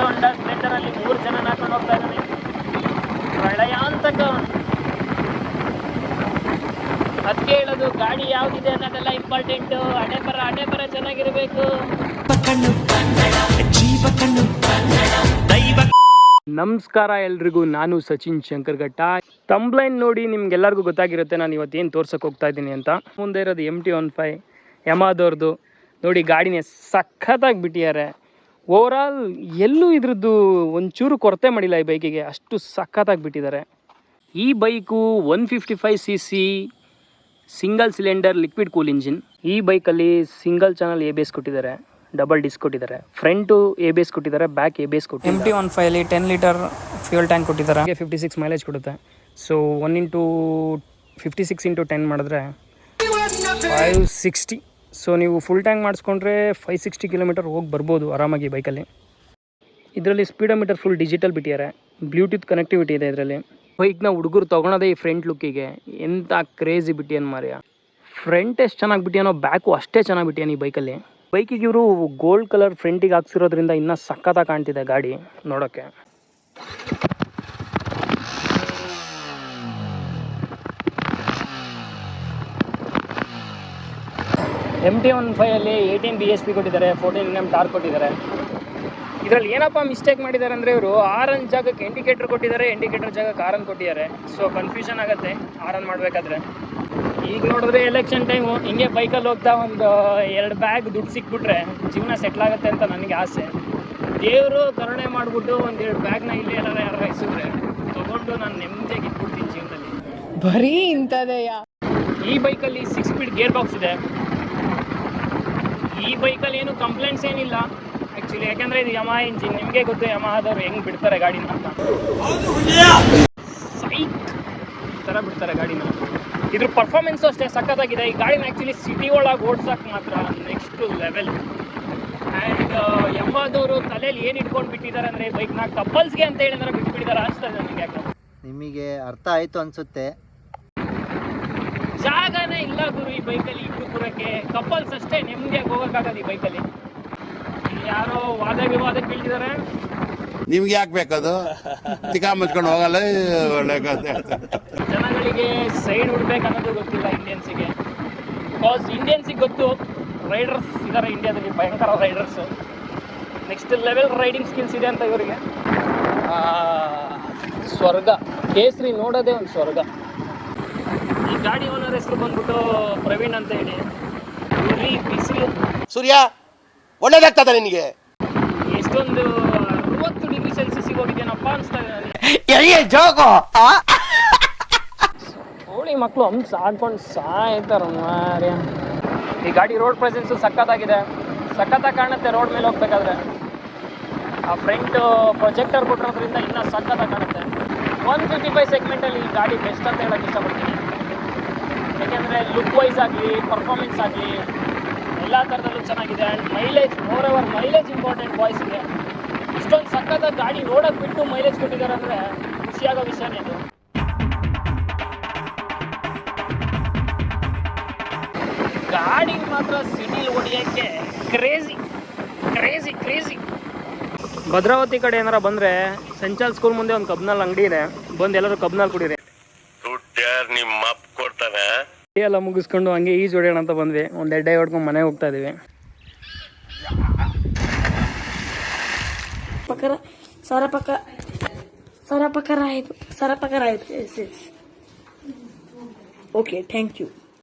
Zero under ಸ್ಪ್ಲೆಂಡರಲ್ಲಿ ಮೂರು ಜನ ನಾಕೊಂಡು ಹೋಗ್ತಾ ಇದ್ದಾನೆ ಪ್ರಳಯಾಂತಕ ಅದಕ್ಕೆ ಗಾಡಿ ಯಾವ್ದಿದೆ ಅನ್ನೋದೆಲ್ಲ ಇಂಪಾರ್ಟೆಂಟು ಅಡೆಪರ ಅಡೆಪರ ಚೆನ್ನಾಗಿರ್ಬೇಕು. ನಮಸ್ಕಾರ ಎಲ್ರಿಗೂ, ನಾನು ಸಚಿನ್ ಶಂಕರ್ ಘಟ್ಟ ತಂಬ್ಲೈನ್ ನೋಡಿ ನಿಮ್ಗೆಲ್ಲರಿಗೂ ಗೊತ್ತಾಗಿರುತ್ತೆ ನಾನು ಇವತ್ತೇನು ತೋರ್ಸಕ್ಕೆ ಹೋಗ್ತಾ ಇದ್ದೀನಿ ಅಂತ. ಮುಂದೆ ಇರೋದು ಎಂ ಟಿ ಒನ್ ಫೈ ಯಮಾದವ್ರದ್ದು ನೋಡಿ ಗಾಡಿನೇ ಸಖತ್ತಾಗಿ ಬಿಟ್ಟಿದ್ದಾರೆ. ಓವರಾಲ್ ಎಲ್ಲೂ ಇದ್ರದ್ದು ಒಂಚೂರು ಕೊರತೆ ಮಾಡಿಲ್ಲ ಈ ಬೈಕಿಗೆ. ಅಷ್ಟು ಸಖತ್ತಾಗಿ ಬಿಟ್ಟಿದ್ದಾರೆ. ಈ bike one fifty five C C single cylinder liquid cool engine ಈ ಬೈಕಲ್ಲಿ ಸಿಂಗಲ್ ಚಾನಲ್ ಎ ಬೇಸ್ ಕೊಟ್ಟಿದ್ದಾರೆ. ಡಬಲ್ ಡಿಸ್ಕ್ ಕೊಟ್ಟಿದ್ದಾರೆ. ಫ್ರಂಟು ಎ ಬೇಸ್ ಕೊಟ್ಟಿದ್ದಾರೆ. ಬ್ಯಾಕ್ ಎ ಬೇಸ್ ಎಂ ಕೊಟ್ಟಿದ್ದಾರೆ. ಟಿ one ಫೈಲಿ ten litre fuel tank ಕೊಟ್ಟಿದ್ದಾರೆ. ಹಾಗೆ ಫಿಫ್ಟಿ ಸಿಕ್ಸ್ ಮೈಲೇಜ್ ಕೊಡುತ್ತೆ. So one into fifty six into ten ಮಾಡಿದ್ರೆ ಫೈವ್ ಸಿಕ್ಸ್ಟಿ ಸೊ ನೀವು ಫುಲ್ ಟ್ಯಾಂಕ್ ಮಾಡಿಸ್ಕೊಂಡ್ರೆ ಫೈವ್ ಸಿಕ್ಸ್ಟಿ ಕಿಲೋಮೀಟರ್ ಹೋಗಿ ಬರ್ಬೋದು ಆರಾಮಾಗಿ ಬೈಕಲ್ಲಿ ಇದರಲ್ಲಿ ಸ್ಪೀಡೋಮೀಟರ್ ಫುಲ್ ಡಿಜಿಟಲ್ ಬಿಟ್ಟಿದ್ದಾರೆ ಬ್ಲೂಟೂತ್ ಕನೆಕ್ಟಿವಿಟಿ ಇದೆ ಇದರಲ್ಲಿ. ಬೈಕ್ನ ಹುಡುಗರು ತೊಗೊಳೋದೇ ಈ ಫ್ರಂಟ್ ಲುಕ್ಕಿಗೆ ಎಂಥ ಕ್ರೇಜಿ ಬಿಟ್ಟಿಯನ್ ಮಾರಿಯ. ಫ್ರಂಟ್ ಎಷ್ಟು ಚೆನ್ನಾಗಿ ಬಿಟ್ಟಿಯಾನೋ ಬ್ಯಾಕು ಅಷ್ಟೇ ಚೆನ್ನಾಗಿ ಬಿಟ್ಟಿಯಾನ ಈ ಬೈಕಲ್ಲಿ ಬೈಕಿಗೆ ಇವರು ಗೋಲ್ಡ್ ಕಲರ್ ಫ್ರಂಟಿಗೆ ಹಾಕ್ಸಿರೋದ್ರಿಂದ ಇನ್ನೂ ಸಖತ್ತಾಗಿ ಕಾಣ್ತಿದೆ ಗಾಡಿ ನೋಡೋಕ್ಕೆ ಎಂ ಟಿ ಒನ್ ಫೈಯಲ್ಲಿ ಏಯ್ಟೀನ್ ಬಿ ಎಸ್ ಪಿ ಕೊಟ್ಟಿದ್ದಾರೆ ಫೋರ್ಟೀನ್ ಎಂ ಟಾರ್ ಕೊಟ್ಟಿದ್ದಾರೆ. ಇದರಲ್ಲಿ ಏನಪ್ಪ ಮಿಸ್ಟೇಕ್ ಮಾಡಿದ್ದಾರೆ ಅಂದರೆ ಇವರು ಆರನ್ ಜಾಗಕ್ಕೆ ಇಂಡಿಕೇಟರ್ ಕೊಟ್ಟಿದ್ದಾರೆ ಇಂಡಿಕೇಟರ್ ಜಾಗಕ್ಕೆ ಆರನ್ ಕೊಟ್ಟಿದ್ದಾರೆ. ಸೊ ಕನ್ಫ್ಯೂಷನ್ ಆಗುತ್ತೆ ಆರನ್ ಮಾಡಬೇಕಾದ್ರೆ. ಈಗ ನೋಡಿದ್ರೆ ಎಲೆಕ್ಷನ್ ಟೈಮು ಹಿಂಗೆ ಬೈಕಲ್ಲಿ ಹೋಗ್ತಾ ಒಂದು ಎರಡು ಬ್ಯಾಗ್ ದುಡ್ಡು ಸಿಕ್ಬಿಟ್ರೆ ಜೀವನ ಸೆಟ್ಲ್ ಆಗುತ್ತೆ ಅಂತ ನನಗೆ ಆಸೆ. ದೇವರು ಕರುಣೆ ಮಾಡಿಬಿಟ್ಟು ಒಂದು ಎರಡು ಬ್ಯಾಗ್ನ ಇಲ್ಲೇ ಎಲ್ಲ ಯಾರು ಇಸಿದ್ರೆ ತೊಗೊಂಡು ನಾನು ನೆಮ್ಮದಿಯಾಗಿ ಇಟ್ಬಿಡ್ತೀನಿ ಜೀವನದಲ್ಲಿ. ಬರೀ ಇಂಥದೇ ಈ ಬೈಕಲ್ಲಿ ಸಿಕ್ಸ್ ಸ್ಪೀಡ್ ಗೇರ್ ಬಾಕ್ಸ್ ಇದೆ. ಈ ಬೈಕಲ್ಲಿ ಏನು ಕಂಪ್ಲೇಂಟ್ಸ್ ಏನಿಲ್ಲ. ಆ್ಯಕ್ಚುಲಿ ಯಾಕಂದ್ರೆ ಇದು ಯಮಾ ಇಂಜಿನ್ ನಿಮಗೆ ಗೊತ್ತು ಯಮಹಾದವ್ರು ಹೆಂಗೆ ಬಿಡ್ತಾರೆ ಗಾಡಿನ ಅಂತ. ಸೈಕ್ ಈ ಥರ ಬಿಡ್ತಾರೆ ಗಾಡಿನ. ಇದ್ರ ಪರ್ಫಾರ್ಮೆನ್ಸು ಅಷ್ಟೇ ಸಖತ್ತಾಗಿದೆ. ಈ ಗಾಡಿನ ಆ್ಯಕ್ಚುಲಿ ಸಿಟಿ ಒಳಗೆ ಓಡ್ಸೋಕೆ ಮಾತ್ರ ನೆಕ್ಸ್ಟ್ ಲೆವೆಲ್ ಆ್ಯಂಡ್ ಯಮಹಾದವರು ತಲೆಯಲ್ಲಿ ಏನು ಇಟ್ಕೊಂಡು ಬಿಟ್ಟಿದ್ದಾರೆ ಅಂದರೆ ಬೈಕ್ನ ಕಪಲ್ಸ್ಗೆ ಅಂತ ಹೇಳಿದ್ರೆ ಬಿಟ್ಬಿಟ್ಟಿದ್ದಾರೆ ಅನಿಸ್ತದೆ ನನಗೆ ಯಾಕೆ. ನಿಮಗೆ ಅರ್ಥ ಆಯಿತು ಅನಿಸುತ್ತೆ. ಜಾಗನೇ ಈ ಬೈಕಲ್ಲಿ ಇಟ್ಟು ಕೂರಕ್ಕೆ ಕಪಲ್ಸ್ ಅಷ್ಟೇ ನೆಮ್ಮದಿಯಾಗಿ ಹೋಗೋಕ್ಕಾಗದು ಈ ಬೈಕಲ್ಲಿ. ಯಾರೋ ವಾದ ವಿವಾದ ಕೇಳಿದಾರೆ ನಿಮ್ಗೆ ಯಾಕೆ ಬೇಕದು? ತಿಕಾ ಮುಚ್ಕೊಂಡು ಹೋಗಲ್ಲ ಒಳ್ಳೆ. ಜನಗಳಿಗೆ ಸೈಡ್ ಹುಡ್ಬೇಕನ್ನೋದು ಅನ್ನೋದು ಗೊತ್ತಿಲ್ಲ ಇಂಡಿಯನ್ಸಿಗೆ. ಬಿಕಾಸ್ ಇಂಡಿಯನ್ಸಿಗೆ ಗೊತ್ತು ರೈಡರ್ಸ್ ಇದ್ದಾರೆ ಇಂಡಿಯಾದಲ್ಲಿ ಭಯಂಕರ riders next level riding skills ಇದೆ ಅಂತ ಇವರಿಗೆ. ಸ್ವರ್ಗ. ಕೇಸರಿ ನೋಡೋದೇ ಒಂದು ಸ್ವರ್ಗ. ಈ ಗಾಡಿ ಓನರ್ ಹೆಸರು ಬಂದ್ಬಿಟ್ಟು ಪ್ರವೀಣ್ ಅಂತ ಹೇಳಿ. ಬಿಸಿಲು ಸೂರ್ಯ ಒಳ್ಳೇದಾಗ್ತದ ನಿನಗೆ? ಎಷ್ಟೊಂದು ಅರವತ್ತು ಡಿಗ್ರಿ ಸೆಲ್ಸಿಯಸ್ಗೆ ಹೋಗಿದ್ದೇನಪ್ಪ ಅನ್ಸ್ತಾ ಇದೆ ಕೋಳಿ ಮಕ್ಕಳು ಹಂಸ ಆಡ್ಕೊಂಡು ಸಾಯ್ತಾರ ಮಾರ್ಯ ಈ ಗಾಡಿ ರೋಡ್ ಪ್ರೆಸೆನ್ಸು ಸಖತ್ತಾಗಿದೆ. ಸಖತ್ತಾಗಿ ಕಾಣುತ್ತೆ ರೋಡ್ ಮೇಲೆ ಹೋಗ್ಬೇಕಾದ್ರೆ. ಆ ಫ್ರಂಟ್ ಪ್ರೊಜೆಕ್ಟರ್ ಕೊಟ್ಟಿರೋದ್ರಿಂದ ಇನ್ನೂ ಸಖತ್ತಾಗಿ ಕಾಣುತ್ತೆ. ಒನ್ ಫಿಫ್ಟಿ ಫೈವ್ ಸೆಗ್ಮೆಂಟಲ್ಲಿ ಈ ಗಾಡಿ ಬೆಸ್ಟ್ ಅಂತ ಹೇಳೋಕ್ಕೆ ಇಷ್ಟಪಡ್ತೀನಿ. ಯಾಕೆಂದರೆ ಲುಕ್ ವೈಸ್ ಆಗಲಿ ಪರ್ಫಾರ್ಮೆನ್ಸ್ ಆಗಲಿ ಎಲ್ಲ ಥರದಲ್ಲೂ ಚೆನ್ನಾಗಿದೆ. And mileage moreover mileage important ಬಾಯ್ಸ್ಗೆ ಇಷ್ಟೊಂದು ಸಕ್ಕತ್ತ ಗಾಡಿ ನೋಡಕ್ಕೆ ಬಿಟ್ಟು ಮೈಲೇಜ್ ಕೊಟ್ಟಿದ್ದಾರೆ ಅಂದರೆ ಖುಷಿಯಾಗೋ ವಿಷಯನೇ ಇದು. ಗಾಡಿ ಮಾತ್ರ ಸಿಟಿಲಿ ಹೊಡಿಯೋಕ್ಕೆ ಕ್ರೇಜಿ ಕ್ರೇಜಿ ಕ್ರೇಜಿ ಭದ್ರಾವತಿ ಕಡೆ ಏನಾರ ಬಂದರೆ ಸೆಂಚಾಲ್ ಸ್ಕೂಲ್ ಮುಂದೆ ಒಂದು ಕಬ್ನಲ್ಲಿ ಅಂಗಡಿ ಇದೆ. ಬಂದು ಎಲ್ಲರೂ ಕಬ್ನಲ್ಲಿ ಕುಡೀರಿ. ಎಲ್ಲ ಮುಗಿಸ್ಕೊಂಡು ಹಂಗೆ ಈಜು ಹೊಡೆಯೋಣ ಅಂತ ಬಂದ್ವಿ. ಒಂದು ಎಡ್ಡೆ ಹೊಡ್ಕೊಂಡು ಮನೆಗೆ ಹೋಗ್ತಾ ಇದೀವಿ. ಪಕ್ಕರ ಸರ ಪಕ್ಕ ಸರ ಪಕ್ಕರ ಆಯ್ತು. ಸರ ಪಕ್ಕರ ಆಯ್ತು. Yes yes okay thank you